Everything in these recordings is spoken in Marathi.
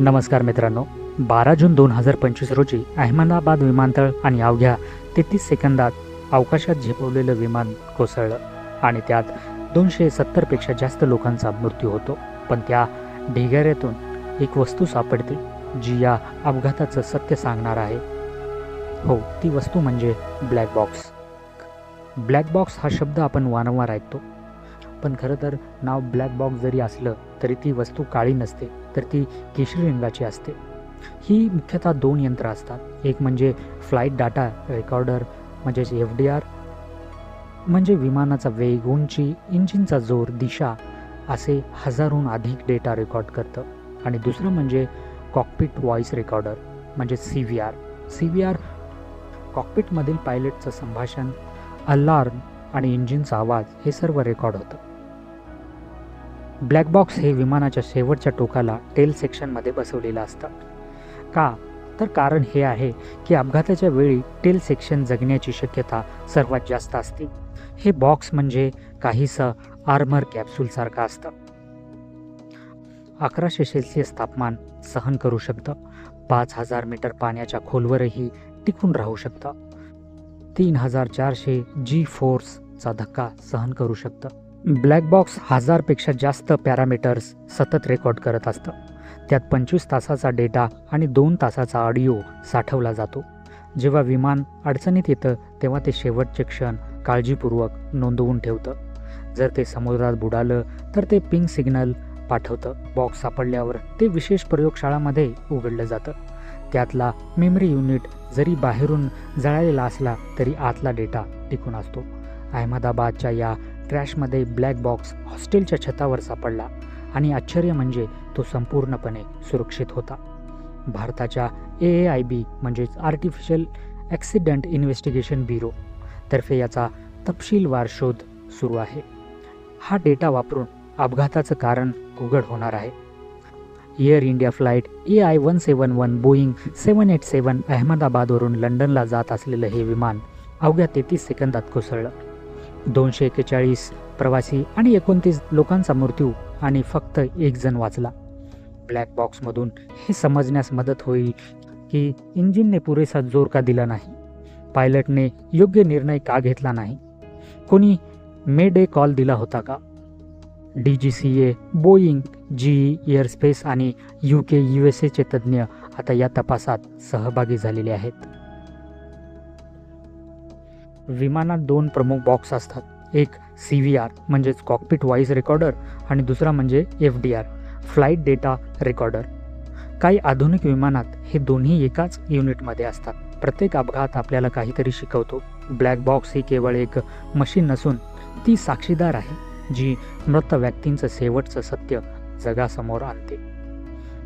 नमस्कार मित्रांनो बारा जून दोन हजार पंचवीस रोजी अहमदाबाद विमानतळ आणि अवघ्या तेहतीस सेकंदात अवकाशात झेपवलेलं विमान कोसळलं आणि त्यात दोनशे सत्तरपेक्षा जास्त लोकांचा मृत्यू होतो. पण त्या ढिगाऱ्यातून एक वस्तू सापडते जी या अपघाताचं सत्य सांगणार आहे. हो ती वस्तू म्हणजे ब्लॅक बॉक्स. ब्लॅक बॉक्स हा शब्द आपण वारंवार ऐकतो. पण खरं तर नाव ब्लॅक बॉक्स जरी असलं तरी ती वस्तू काळी नसते तर ती केशरी रंगाची असते. ही मुख्यतः दोन यंत्र असतात. एक म्हणजे फ्लाईट डाटा रेकॉर्डर म्हणजेच एफ डी आर म्हणजे विमानाचा वेग उंची इंजिनचा जोर दिशा असे हजारहून अधिक डेटा रेकॉर्ड करतं. आणि दुसरं म्हणजे कॉकपिट व्हॉइस रेकॉर्डर म्हणजे C V R C V R कॉकपिटमधील पायलटचं संभाषण अलार्म आणि इंजिनचा आवाज हे सर्व रेकॉर्ड होतं. ब्लॅक बॉक्स हे विमानाच्या शेवटच्या टोकाला टेल सेक्शनमध्ये बसवलेलं असतं. का? तर कारण हे आहे की अपघाताच्या वेळी टेल सेक्शन जगण्याची शक्यता सर्वात जास्त असते. हे बॉक्स म्हणजे काहीसं आर्मर कॅप्सूलसारखं असतं. अकराशे सेल्सिअस तापमान सहन करू शकतं. पाच हजार मीटर पाण्याच्या खोलवरही टिकून राहू शकतं. तीन हजार चारशे जी फोर्स चा धक्का सहन करू शकतं. ब्लॅक बॉक्स हजारपेक्षा जास्त पॅरामीटर्स सतत रेकॉर्ड करत असतं. त्यात पंचवीस तासाचा डेटा आणि दोन तासाचा ऑडिओ साठवला जातो. जेव्हा विमान अडचणीत येतं तेव्हा ते शेवटचे क्षण काळजीपूर्वक नोंदवून ठेवतं. जर ते समुद्रात बुडालं तर ते पिंक सिग्नल पाठवतं. बॉक्स सापडल्यावर ते विशेष प्रयोगशाळामध्ये उघडलं जातं. त्यातला मेमरी युनिट जरी बाहेरून जळालेला असला तरी आतला डेटा टिकून असतो. अहमदाबादच्या या क्रॅशमध्ये ब्लॅक बॉक्स हॉस्टेलच्या छतावर सापडला आणि आश्चर्य म्हणजे तो संपूर्णपणे सुरक्षित होता. भारताच्या ए ए आय बी म्हणजेच आर्टिफिशियल ॲक्सिडेंट इन्व्हेस्टिगेशन ब्युरो तर्फे याचा तपशीलवार शोध सुरू आहे. हा डेटा वापरून अपघाताचं कारण उघड होणार आहे. Air India flight A I one seven one Boeing seven eight seven अहमदाबादवरून लंडनला जात असलेलं हे विमान अवघ्या तेहतीस सेकंदात कोसळलं. दोनशे एक्केचाळीस प्रवासी आणि एकोणतीस लोकांचा मृत्यू आणि फक्त एक जण वाचला. ब्लॅक बॉक्समधून हे समजण्यास मदत होईल की इंजिनने पुरेसा जोर का दिला नाही. पायलटने योग्य निर्णय का घेतला नाही. कोणी मे डे कॉल दिला होता का? D G C A Boeing G airspace आणि यू के यू एस एचे तज्ज्ञ आता या तपासात सहभागी झालेले आहेत. विमानात दोन प्रमुख बॉक्स असतात. एक सी व्ही आर म्हणजेच कॉकपिट व्हॉइस रेकॉर्डर आणि दुसरा म्हणजे F D R flight data recorder काही आधुनिक विमानात हे दोन्ही एकाच युनिटमध्ये असतात. प्रत्येक अपघात आपल्याला काहीतरी शिकवतो. ब्लॅक बॉक्स ही केवळ एक मशीन नसून ती साक्षीदार आहे जी मृत व्यक्तींचं शेवटचं सत्य जगासमोर आणते.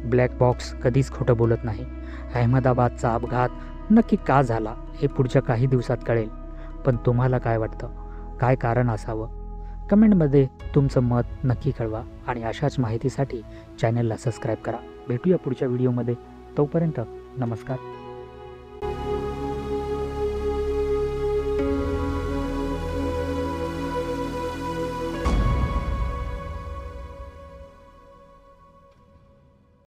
ब्लॅक बॉक्स कधीच खोटं बोलत नाही. अहमदाबादचा अपघात नक्की का झाला हे पुढच्या काही दिवसात कळेल. पण तुम्हाला काय वाटतं? काय कारण असावं? कमेंटमध्ये तुमचं मत नक्की कळवा आणि अशाच माहितीसाठी चॅनलला सबस्क्राईब करा. भेटूया पुढच्या व्हिडिओमध्ये. तोपर्यंत नमस्कार.